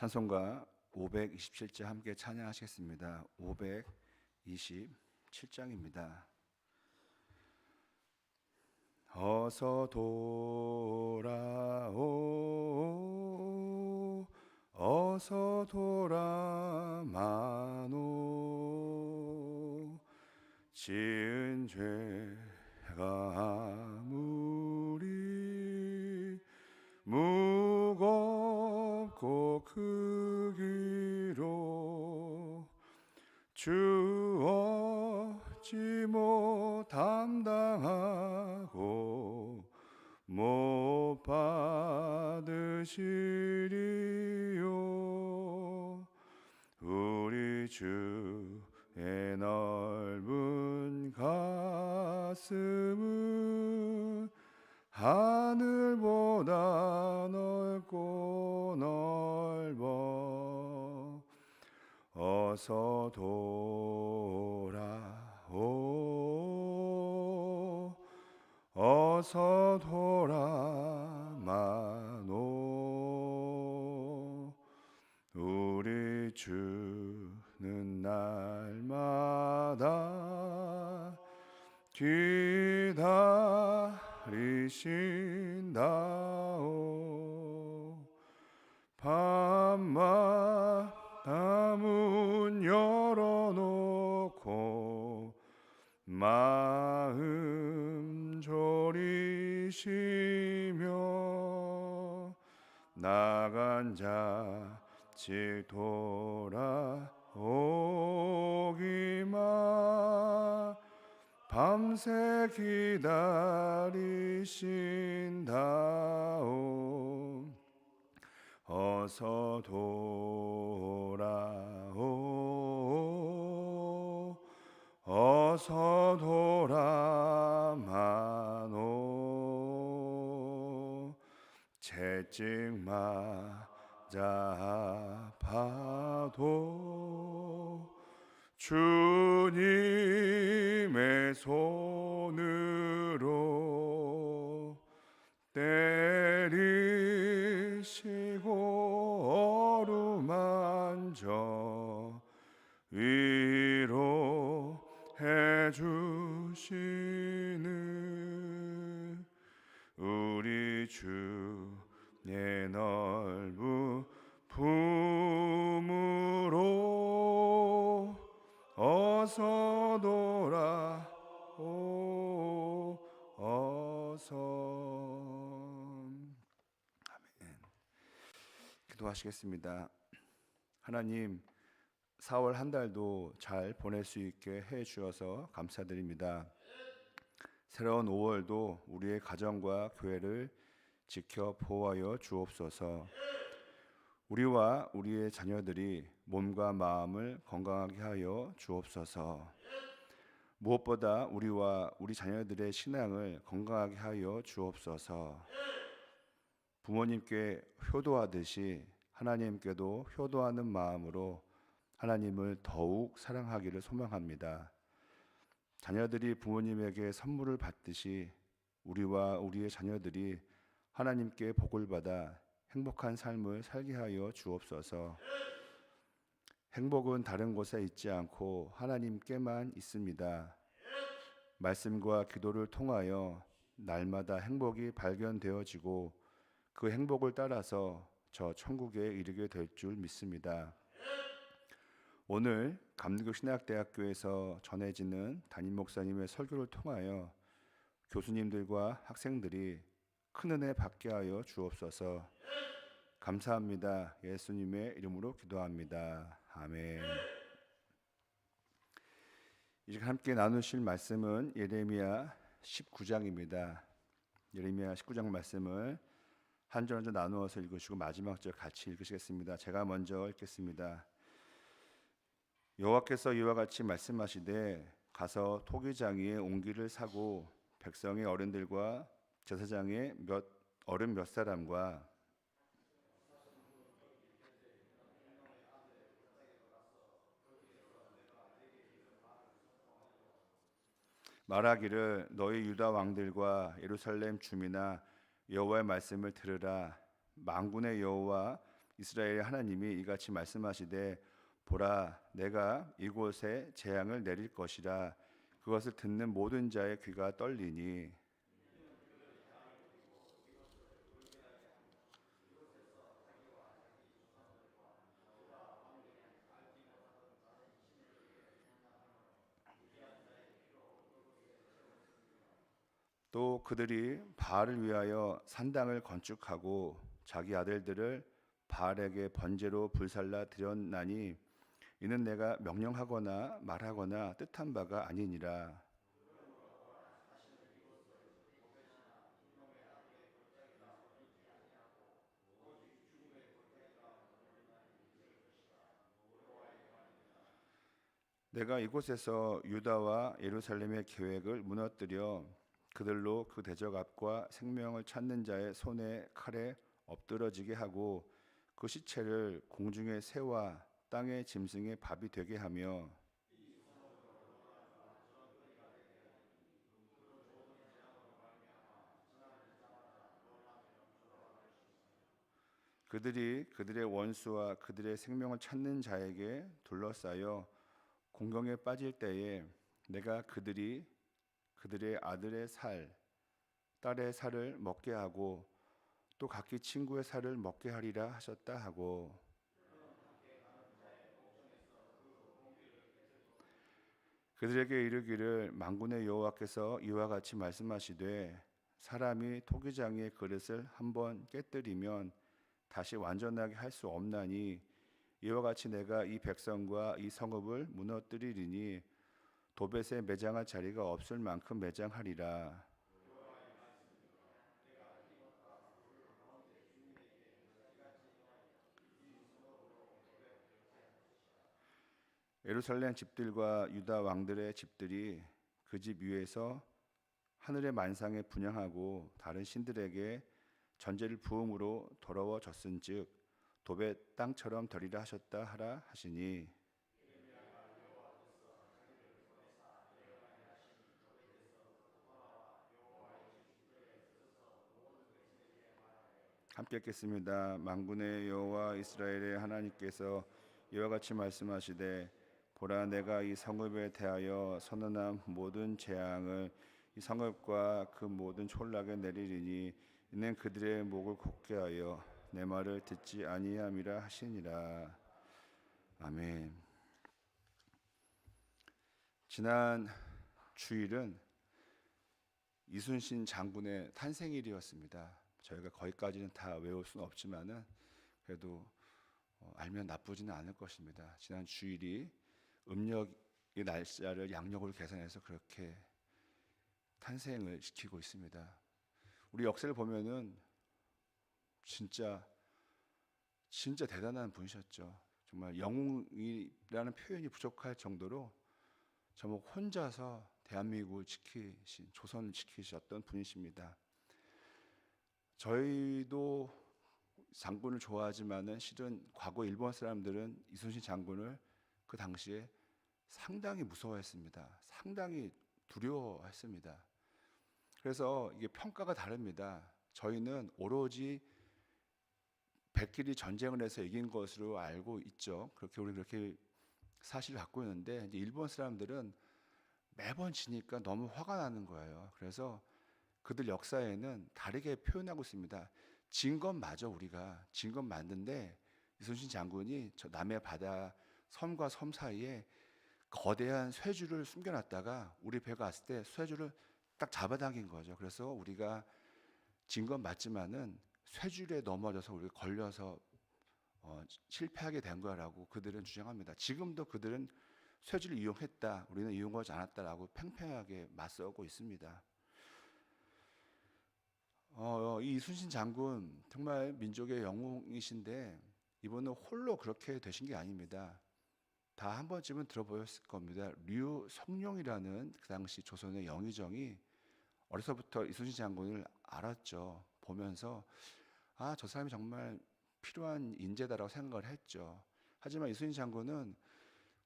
찬송가 527자 함께 찬양하시겠습니다. 527장입니다. 어서 돌아오 어서 돌아마노 지은 죄가 아무리 무겁고 크기로 주 얻지 못 담당하고 못 받으시리요. 우리 주의 넓은 가슴은 하늘보다 넓고 넓 어서 돌아오. 어서 돌아마노. 우리 주는 날마다 기다리신다오. 밤마 다문 열어놓고 마음 졸이시며 나간 자직 돌아오기만 밤새 기다리신다오 어서 돌아오. 어서 돌아마노. 채찍 맞아 아파도 주님의 손으로 때리시고 어루만져 위로해 주시는 우리 주의 넓은 품으로 어서 돌아오 어서. 아멘. 기도하시겠습니다 하나님 4월 한 달도 잘 보낼 수 있게 해 주셔서 감사드립니다 새로운 5월도 우리의 가정과 교회를 지켜 보호하여 주옵소서 우리와 우리의 자녀들이 몸과 마음을 건강하게 하여 주옵소서. 무엇보다 우리와 우리 자녀들의 신앙을 건강하게 하여 주옵소서. 부모님께 효도하듯이 하나님께도 효도하는 마음으로 하나님을 더욱 사랑하기를 소망합니다. 자녀들이 부모님에게 선물을 받듯이 우리와 우리의 자녀들이 하나님께 복을 받아 행복한 삶을 살게 하여 주옵소서. 행복은 다른 곳에 있지 않고 하나님께만 있습니다. 말씀과 기도를 통하여 날마다 행복이 발견되어지고 그 행복을 따라서 저 천국에 이르게 될 줄 믿습니다. 오늘 감리교 신학대학교에서 전해지는 담임 목사님의 설교를 통하여 교수님들과 학생들이 큰 은혜 받게 하여 주옵소서. 감사합니다. 예수님의 이름으로 기도합니다. 아멘. 이제 함께 나누실 말씀은 예레미야 19장입니다. 예레미야 19장 말씀을 한 절 한 절 나누어서 읽으시고 마지막 절 같이 읽으시겠습니다. 제가 먼저 읽겠습니다. 여호와께서 이와 같이 말씀하시되 가서 토기장 위에 옹기를 사고 백성의 어른들과 제사장의 몇 어른 몇 사람과 말하기를 너희 유다 왕들과 예루살렘 주민아 여호와의 말씀을 들으라. 만군의 여호와 이스라엘의 하나님이 이같이 말씀하시되 보라 내가 이곳에 재앙을 내릴 것이라. 그것을 듣는 모든 자의 귀가 떨리니 또 그들이 바알을 위하여 산당을 건축하고 자기 아들들을 바알에게 번제로 불살라 드렸나니 이는 내가 명령하거나 말하거나 뜻한 바가 아니니라. 내가 이곳에서 유다와 예루살렘의 계획을 무너뜨려 그들로 그 대적 앞과 생명을 찾는 자의 손에 칼에 엎드러지게 하고 그 시체를 공중의 새와 땅의 짐승의 밥이 되게 하며 그들이 그들의 원수와 그들의 생명을 찾는 자에게 둘러싸여 공경에 빠질 때에 내가 그들이 그들의 아들의 살, 딸의 살을 먹게 하고 또 각기 친구의 살을 먹게 하리라 하셨다 하고. 그들에게 이르기를 만군의 여호와께서 이와 같이 말씀하시되 사람이 토기장의 그릇을 한번 깨뜨리면 다시 완전하게 할 수 없나니 이와 같이 내가 이 백성과 이 성읍을 무너뜨리리니 도벳에 매장할 자리가 없을 만큼 매장하리라. 예루살렘 집들과 유다 왕들의 집들이 그 집 위에서 하늘의 만상에 분양하고 다른 신들에게 전제를 부음으로 더러워졌은즉 도벳 땅처럼 되리라 하셨다 하라 하시니 함께 읽겠습니다. 만군의 여호와 이스라엘의 하나님께서 이와 같이 말씀하시되 보라 내가 이 성읍에 대하여 선언한 모든 재앙을 이 성읍과 그 모든 촌락에 내리리니 이는 그들의 목을 곱게 하여 내 말을 듣지 아니함이라 하시니라. 아멘. 지난 주일은 이순신 장군의 탄생일이었습니다. 저희가 거기까지는 다 외울 수는 없지만은 그래도 어, 알면 나쁘지는 않을 것입니다. 지난 주일이 음력의 날짜를 양력으로 계산해서 그렇게 탄생을 시키고 있습니다. 우리 역사를 보면은 진짜 진짜 대단한 분이셨죠. 정말 영웅이라는 표현이 부족할 정도로 정말 혼자서 대한민국을 지키신 조선을 지키셨던 분이십니다. 저희도 장군을 좋아하지만은 실은 과거 일본 사람들은 이순신 장군을 그 당시에 상당히 무서워했습니다. 상당히 두려워했습니다. 그래서 이게 평가가 다릅니다. 저희는 오로지 백길이 전쟁을 해서 이긴 것으로 알고 있죠. 그렇게 우리 그렇게 사실을 갖고 있는데 이제 일본 사람들은 매번 지니까 너무 화가 나는 거예요. 그래서 그들 역사에는 다르게 표현하고 있습니다. 진 건 맞아 우리가 진 건 맞는데 이순신 장군이 저 남해 바다 섬과 섬 사이에 거대한 쇠줄을 숨겨놨다가 우리 배가 왔을 때 쇠줄을 딱 잡아당긴 거죠. 그래서 우리가 진 건 맞지만은 쇠줄에 넘어져서 우리가 걸려서 어, 실패하게 된 거라고 그들은 주장합니다. 지금도 그들은 쇠줄을 이용했다, 우리는 이용하지 않았다라고 팽팽하게 맞서고 있습니다. 어, 이 이순신 장군 정말 민족의 영웅이신데 이분은 홀로 그렇게 되신 게 아닙니다. 다 한 번쯤은 들어보셨을 겁니다. 류성룡이라는 그 당시 조선의 영의정이 어려서부터 이순신 장군을 알았죠. 보면서 아, 저 사람이 정말 필요한 인재다라고 생각을 했죠. 하지만 이순신 장군은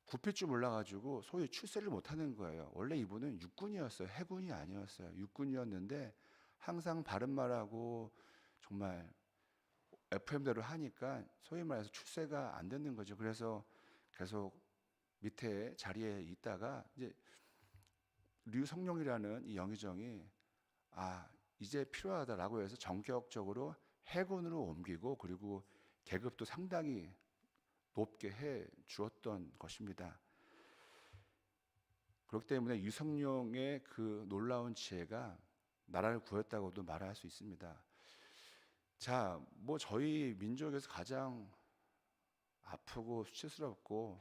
굽힐 줄 몰라가지고 소위 출세를 못하는 거예요. 원래 이분은 육군이었어요. 해군이 아니었어요. 육군이었는데 항상 바른 말하고 정말 FM대로 하니까 소위 말해서 출세가 안 되는 거죠. 그래서 계속 밑에 자리에 있다가 이제 류성룡이라는 이 영의정이 아 이제 필요하다라고 해서 전격적으로 해군으로 옮기고 그리고 계급도 상당히 높게 해 주었던 것입니다. 그렇기 때문에 유성룡의 그 놀라운 지혜가 나라를 구했다고도 말할 수 있습니다. 자, 뭐 저희 민족에서 가장 아프고 수치스럽고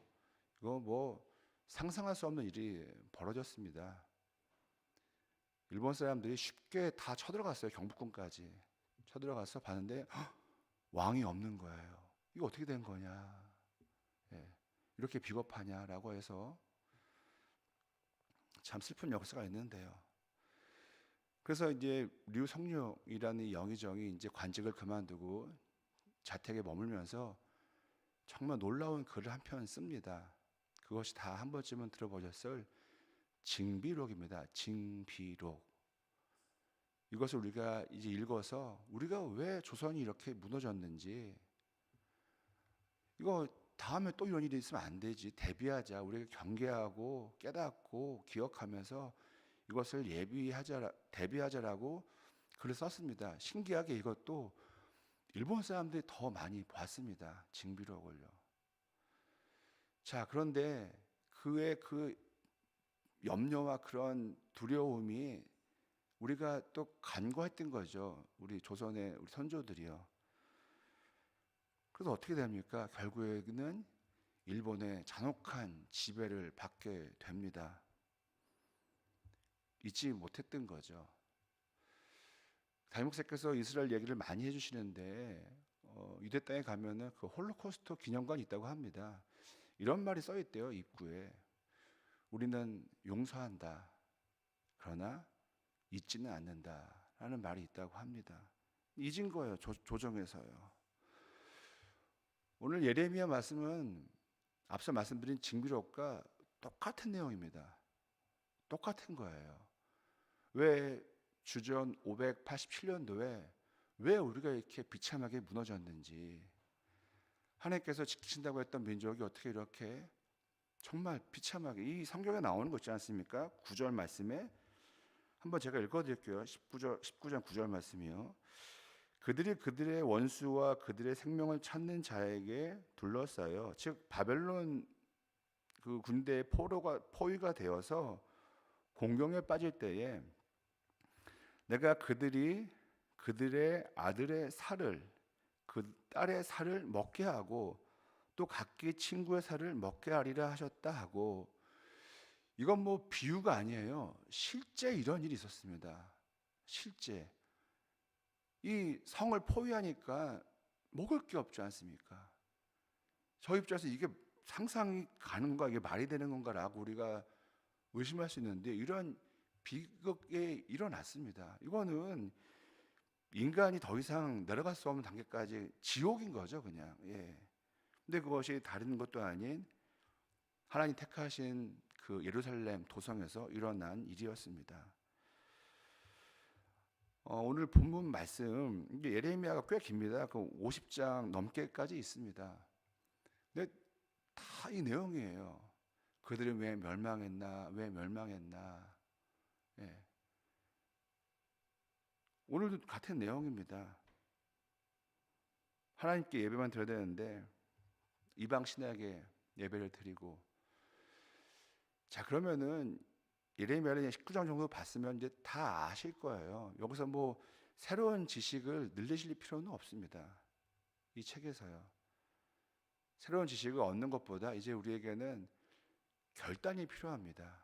이거 뭐 상상할 수 없는 일이 벌어졌습니다. 일본 사람들이 쉽게 다 쳐들어갔어요. 경복궁까지 쳐들어가서 봤는데 헉, 왕이 없는 거예요. 이거 어떻게 된 거냐? 예, 이렇게 비겁하냐라고 해서 참 슬픈 역사가 있는데요. 그래서 이제 류성룡이라는 이 영의정이 이제 관직을 그만두고 자택에 머물면서 정말 놀라운 글을 한 편 씁니다. 그것이 다 한 번쯤은 들어보셨을 징비록입니다. 징비록. 이것을 우리가 이제 읽어서 우리가 왜 조선이 이렇게 무너졌는지 이거 다음에 또 이런 일이 있으면 안 되지. 대비하자. 우리가 경계하고 깨닫고 기억하면서 이것을 예비하자, 대비하자라고 글을 썼습니다. 신기하게 이것도 일본 사람들이 더 많이 봤습니다. 징비록을요. 자, 그런데 그의 그 염려와 그런 두려움이 우리가 또 간과했던 거죠. 우리 조선의 우리 선조들이요. 그래서 어떻게 됩니까? 결국에는 일본의 잔혹한 지배를 받게 됩니다. 잊지 못했던 거죠. 다임목사께서 이스라엘 얘기를 많이 해주시는데 어, 유대 땅에 가면은 그 홀로코스트 기념관이 있다고 합니다. 이런 말이 써 있대요 입구에. 우리는 용서한다. 그러나 잊지는 않는다라는 말이 있다고 합니다. 잊은 거예요 조, 조정에서요. 오늘 예레미야 말씀은 앞서 말씀드린 징비록과 똑같은 내용입니다. 똑같은 거예요. 왜 주전 587년도에 왜 우리가 이렇게 비참하게 무너졌는지 하나님께서 지키신다고 했던 민족이 어떻게 이렇게 정말 비참하게 이 성경에 나오는 거 있지 않습니까? 9절 말씀에 한번 제가 읽어 드릴게요. 19절 19장 9절 말씀이요. 그들이 그들의 원수와 그들의 생명을 찾는 자에게 둘러싸여 즉 바벨론 그 군대의 포로가 포위가 되어서 공경에 빠질 때에 내가 그들이 그들의 아들의 살을 그 딸의 살을 먹게 하고 또 각기 친구의 살을 먹게 하리라 하셨다 하고 이건 뭐 비유가 아니에요. 실제 이런 일이 있었습니다. 실제 이 성을 포위하니까 먹을 게 없지 않습니까? 저 입장에서 이게 상상이 가는 건가 이게 말이 되는 건가라고 우리가 의심할 수 있는데 이런 비극에 일어났습니다. 이거는 인간이 더 이상 내려갈 수 없는 단계까지 지옥인 거죠, 그냥. 예. 근데 그것이 다른 것도 아닌 하나님 택하신 그 예루살렘 도성에서 일어난 일이었습니다. 어, 오늘 본문 말씀 이게 예레미야가 꽤 깁니다. 그 50장 넘게까지 있습니다. 근데 다 이 내용이에요. 그들은 왜 멸망했나? 왜 멸망했나? 예. 오늘도 같은 내용입니다. 하나님께 예배만 드려야 되는데 이방 신에게 예배를 드리고 자 그러면은 예레미야는 19장 정도 봤으면 이제 다 아실 거예요. 여기서 뭐 새로운 지식을 늘리실 필요는 없습니다. 이 책에서요. 새로운 지식을 얻는 것보다 이제 우리에게는 결단이 필요합니다.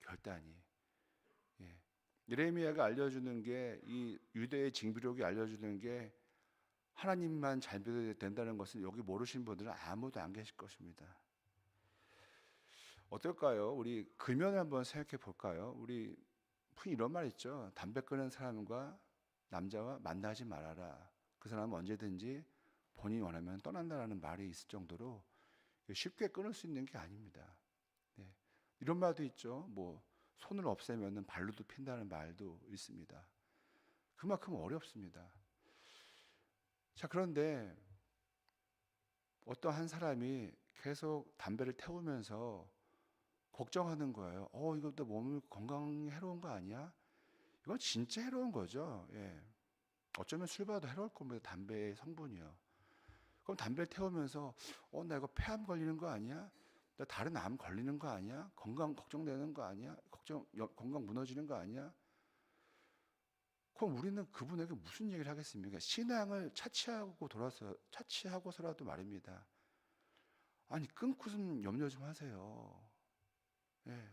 결단이. 예. 예레미야가 알려주는 게 이 유대의 징비록이 알려주는 게 하나님만 잘 믿어야 된다는 것은 여기 모르신 분들은 아무도 안 계실 것입니다. 어떨까요? 우리 금연을 한번 생각해 볼까요? 우리 흔히 이런 말 있죠. 담배 끊는 사람과 남자와 만나지 말아라. 그 사람은 언제든지 본인이 원하면 떠난다라는 말이 있을 정도로 쉽게 끊을 수 있는 게 아닙니다. 네. 이런 말도 있죠. 뭐 손을 없애면 발로도 핀다는 말도 있습니다. 그만큼 어렵습니다. 자, 그런데 어떤 한 사람이 계속 담배를 태우면서 걱정하는 거예요. 어, 이거 또 몸을 건강에 해로운 거 아니야? 이건 진짜 해로운 거죠. 예. 어쩌면 술보다도 해로울 겁니다. 담배의 성분이요. 그럼 담배를 태우면서 어, 나 이거 폐암 걸리는 거 아니야? 나 다른 암 걸리는 거 아니야? 건강 걱정되는 거 아니야? 걱정 여- 건강 무너지는 거 아니야? 그럼 우리는 그분에게 무슨 얘기를 하겠습니까? 신앙을 차치하고 돌아서 차치하고서라도 말입니다. 아니 끊고 좀 염려 좀 하세요. 예.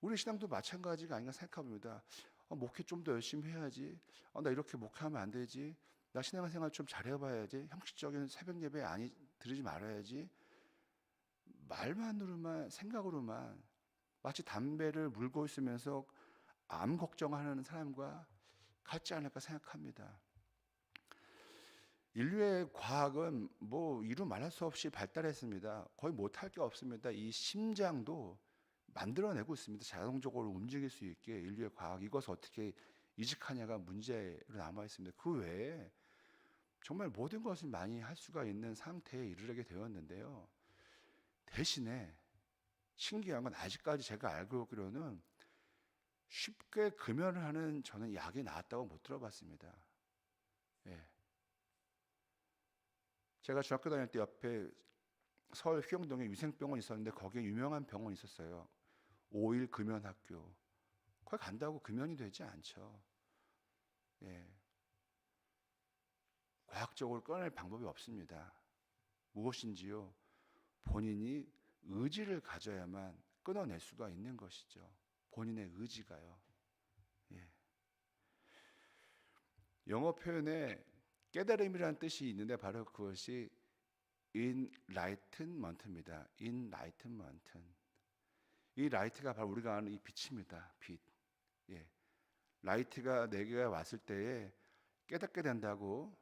우리 신앙도 마찬가지가 아닌가 생각합니다. 어, 목회 좀 더 열심히 해야지. 어, 나 이렇게 목회하면 안 되지. 나 신앙생활 좀 잘해봐야지. 형식적인 새벽 예배 아니 들으지 말아야지. 말만으로만 생각으로만 마치 담배를 물고 있으면서 암 걱정하는 사람과 같지 않을까 생각합니다. 인류의 과학은 뭐 이루 말할 수 없이 발달했습니다. 거의 못할 게 없습니다. 이 심장도 만들어내고 있습니다. 자동적으로 움직일 수 있게 인류의 과학 이것을 어떻게 이직하냐가 문제로 남아 있습니다. 그 외에 정말 모든 것을 많이 할 수가 있는 상태에 이르게 되었는데요. 대신에 신기한 건 아직까지 제가 알고 있기로는 쉽게 금연을 하는 저는 약이 나왔다고 못 들어봤습니다. 예. 제가 중학교 다닐 때 옆에 서울 휘영동에 위생병원 있었는데 거기에 유명한 병원 있었어요. 5일 금연 학교. 거기 간다고 금연이 되지 않죠. 예. 과학적으로 꺼낼 방법이 없습니다. 무엇인지요? 본인이 의지를 가져야만 끊어낼 수가 있는 것이죠. 본인의 의지가요. 예. 영어 표현에 깨달음이라는 뜻이 있는데 바로 그것이 enlightenment입니다. enlightenment. 이 라이트가 바로 우리가 아는 이 빛입니다. 빛. 예. 라이트가 네 개가 왔을 때에 깨닫게 된다고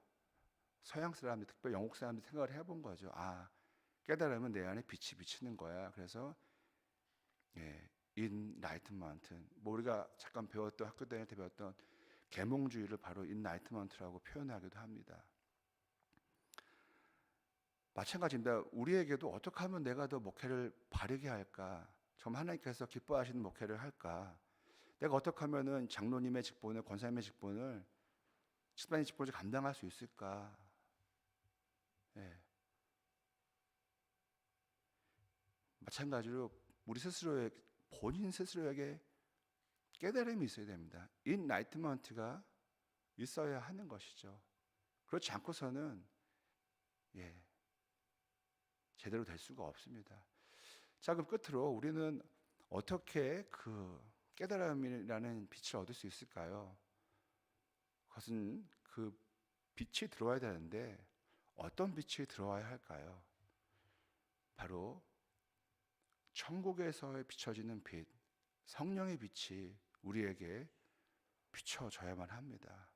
서양 사람들, 특히 영국 사람들 생각을 해본 거죠. 아, 깨달으면 내 안에 빛이 비치는 거야. 그래서 예, enlightenment. 뭐 우리가 잠깐 배웠던 학교 다닐 때 배웠던 계몽주의를 바로 enlightenment라고 표현하기도 합니다. 마찬가지입니다. 우리에게도 어떻게 하면 내가 더 목회를 바르게 할까? 정말 하나님께서 기뻐하시는 목회를 할까? 내가 어떻게 하면은 장로님의 직분을 권사님의 직분을 집단의 직분을 감당할 수 있을까? 마찬가지로 우리 스스로의 본인 스스로에게 깨달음이 있어야 됩니다. 인라이트먼트가 있어야 하는 것이죠. 그렇지 않고서는 예 제대로 될 수가 없습니다. 자 그럼 끝으로 우리는 어떻게 그 깨달음이라는 빛을 얻을 수 있을까요? 그것은 그 빛이 들어와야 되는데 어떤 빛이 들어와야 할까요? 바로 천국에서 비춰지는 빛, 성령의 빛이 우리에게 비춰져야만 합니다.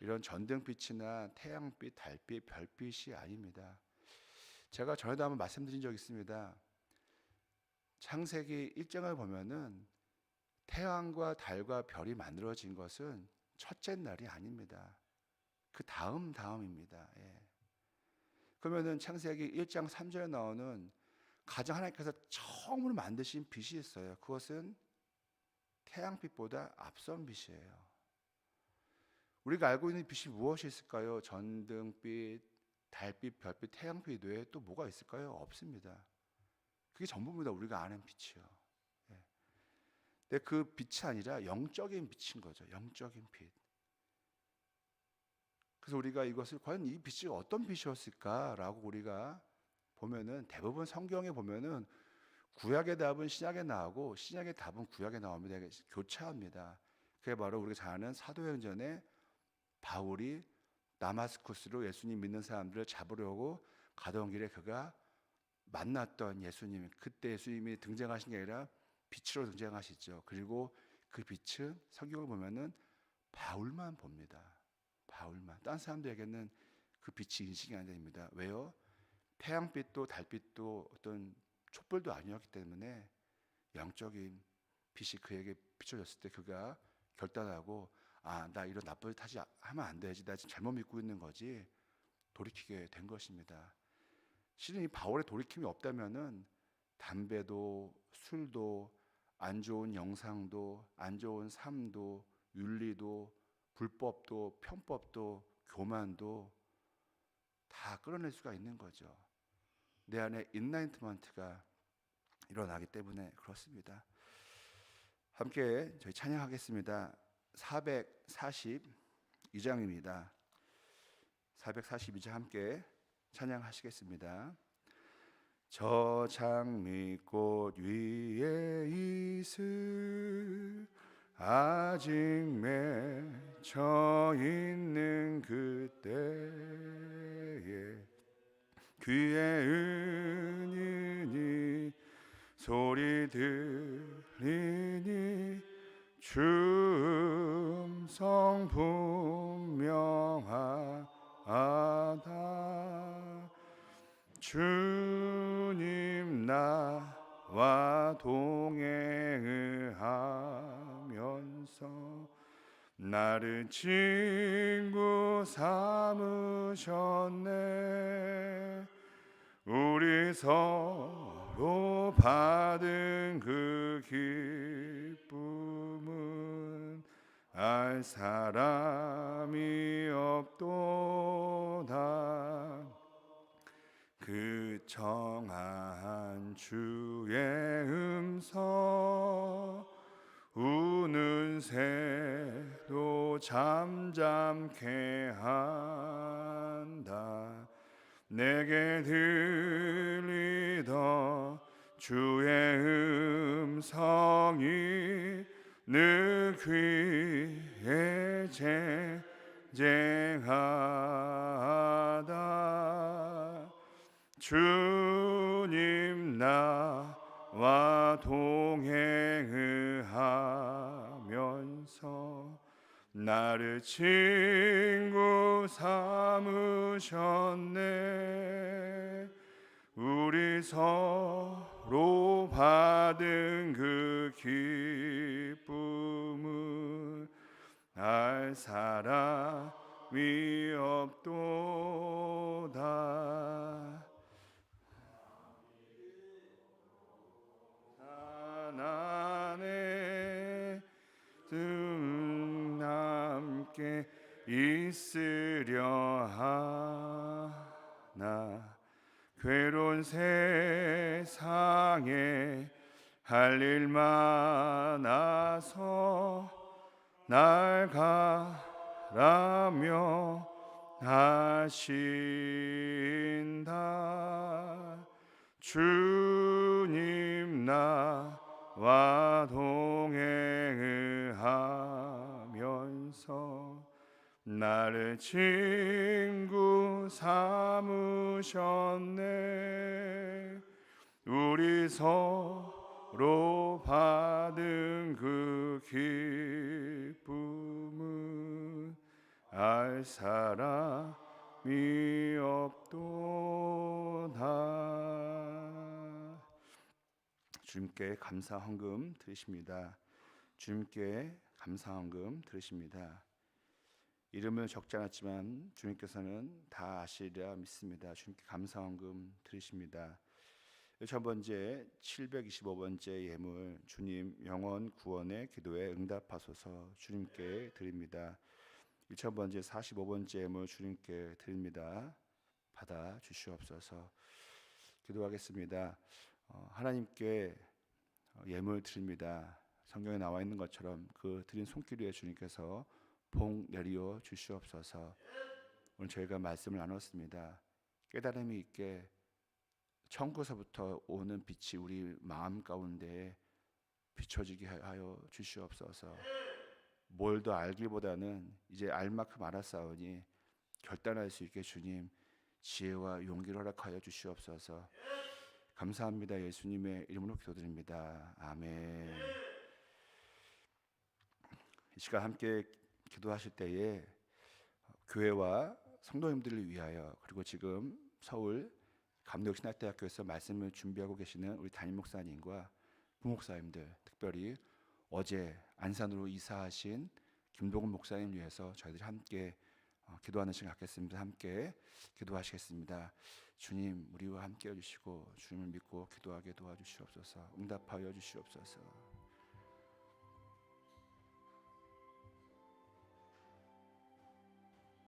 이런 전등빛이나 태양빛, 달빛, 별빛이 아닙니다. 제가 전에도 한번 말씀드린 적 있습니다. 창세기 1장을 보면은 태양과 달과 별이 만들어진 것은 첫째 날이 아닙니다. 그 다음 다음입니다. 예. 그러면은 창세기 1장 3절에 나오는 가장 하나님께서 처음으로 만드신 빛이 있어요. 그것은 태양빛보다 앞선 빛이에요. 우리가 알고 있는 빛이 무엇이 있을까요? 전등빛, 달빛, 별빛, 태양빛 외에 또 뭐가 있을까요? 없습니다. 그게 전부입니다. 우리가 아는 빛이요. 예. 근데 그 빛이 아니라 영적인 빛인 거죠. 영적인 빛. 그래서 우리가 이것을 과연 이 빛이 어떤 빛이었을까라고 우리가 보면은 대부분 성경에 보면은 구약의 답은 신약에 나오고 신약의 답은 구약에 나옵니다. 교차합니다. 그게 바로 우리가 잘 아는 사도행전에 바울이 다마스쿠스로 예수님 믿는 사람들을 잡으려고 가던 길에 그가 만났던 예수님, 그때 예수님이 등장하신 게 아니라 빛으로 등장하시죠. 그리고 그 빛은 성경을 보면은 바울만 봅니다. 바울만. 딴 사람들에게는 그 빛이 인식이 안 됩니다. 왜요? 태양빛도 달빛도 어떤 촛불도 아니었기 때문에 영적인 빛이 그에게 비춰졌을 때 그가 결단하고 아, 나 이런 나쁜 짓 하지 하면 안 되지. 나 지금 잘못 믿고 있는 거지. 돌이키게 된 것입니다. 실은 이 바울의 돌이킴이 없다면은 담배도 술도 안 좋은 영상도 안 좋은 삶도 윤리도 불법도 편법도 교만도 다 끌어낼 수가 있는 거죠. 내 안에 인라이트먼트가 일어나기 때문에 그렇습니다. 함께 저희 찬양하겠습니다. 442장입니다. 442장 함께 찬양하시겠습니다. 저 장미꽃 위에 있을 아직 맺혀 있는 그때에 귀에 은은히 소리 들리니 춤성 분명하다. 주님 나와 동행을 하면서 나를 친구 삼으셨네 우리 서로 받은 그 기쁨은 알 사람이 없도다. 그 정한 주의 음성 우는 새도 잠잠케 한다 내게 들리던 주의 음성이 늘 귀에 쟁쟁하다. 주님 나와 동행 나를 친구 삼으셨네. 우리 서로 받은 그 기쁨을 알 사람이 없도다 있으려 하나 괴로운 세상에 할 일 많아서 날 가라며 하신다. 주님 나와 동행 나를 친구 삼으셨네. 우리 서로 받은 그 기쁨은 알 사람이 없도다. 주님께 감사 헌금 드리십니다. 주님께 감사 헌금 드리십니다 이름은 적지 않았지만 주님께서는 다 아시리라 믿습니다. 주님께 감사 헌금 드리십니다. 첫 번째 725번째 예물 주님 영원 구원의 기도에 응답하소서 주님께 드립니다. 1천 번째 45번째 예물 주님께 드립니다. 받아 주시옵소서. 기도하겠습니다. 어, 하나님께 어, 예물 드립니다. 성경에 나와 있는 것처럼 그 드린 손길 위에 주님께서 복 내리어 주시옵소서. 오늘 저희가 말씀을 나눴습니다. 깨달음이 있게 천국에서부터 오는 빛이 우리 마음 가운데 비춰지게 하여 주시옵소서. 뭘 더 알기보다는 이제 알 만큼 알았사오니 결단할 수 있게 주님 지혜와 용기를 허락하여 주시옵소서. 감사합니다. 예수님의 이름으로 기도드립니다. 아멘. 이 시간 함께 기도하실 때에 교회와 성도님들을 위하여 그리고 지금 서울 감독신학대학교에서 말씀을 준비하고 계시는 우리 담임 목사님과 부목사님들 특별히 어제 안산으로 이사하신 김동훈 목사님 위해서 저희들이 함께 어, 기도하는 시간 갖겠습니다. 함께 기도하시겠습니다. 주님 우리와 함께 해주시고 주님을 믿고 기도하게 도와주시옵소서. 응답하여 주시옵소서.